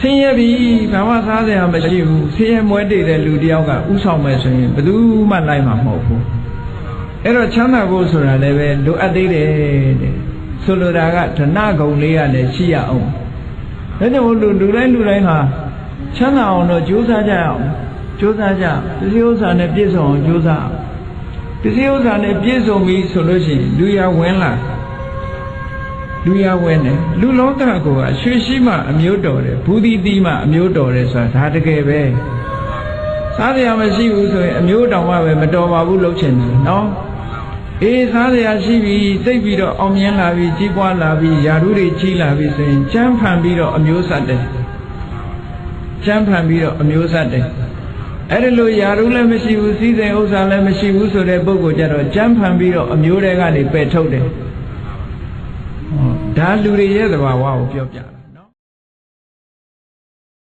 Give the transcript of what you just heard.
ဆင်းရဲပြီဘာမှစားစရာမရှိဘူးဆင်းရဲမွဲတည်တဲ့လူတယောက်ကဥဆောင်မယ်ဆိုရင်ဘယ်သူမှလိုက်မှာမဟုတ်ဘူးအဲ့တော့ချမ်းသာဖို့ဆိုတာလည်းပဲလိုအပ်သေးတယ်တဲ့ဆိုလိုတာကဓနဂုံလေးကလည်းရှိရအောင်ဒါကြောင့်မို့လူလူတိုင်းလူတိုင်းဟာချမ်းသာအောင်တော့ကြိုးစားကြရအောင်ကြိုးစားကြပစ္စည်းဥစ္စာနဲ့ပြည့်စုံအောင်ကြိုးစားပစ္စည်းဥစ္စာနဲ့ပြည့်စုံပြီဆိုလို့ရှိရင်လူရဝင်လာ လူရဝင်တယ်လူလောကကိုကရွှေရှိမှအမျိုးတော်တယ်ဘူးဒီတီမှအမျိုးတော်တယ်ဆိုတာဒါတကယ်ပဲစားရမရှိဘူးဆိုရင်အမျိုးတော်မှပဲမတော်ပါဘူးလုပ်ချင်တယ်နော်အေးစားရရှိပြီသိပ်ပြီးတော့အောင်မြင်လာပြီကြီးပွားလာပြီယာရုတွေကြီးလာပြီဆိုရင်ကြမ်းဖန်ပြီးတော့အမျိုးဆက်တယ်ကြမ်းဖန်ပြီးတော့အမျိုးဆက်တယ်အဲ့ဒီလိုယာရုလည်းမရှိဘူးစီးစိမ်ဥစ္စာလည်းမရှိဘူးဆိုတဲ့ပုဂ္ဂိုလ်ကြတော့ကြမ်းဖန်ပြီးတော့အမျိုးတွေကနေပယ်ထုတ်တယ်ဟော ဒါလူတွေရဲ့သဘာဝကိုပြောပြတာ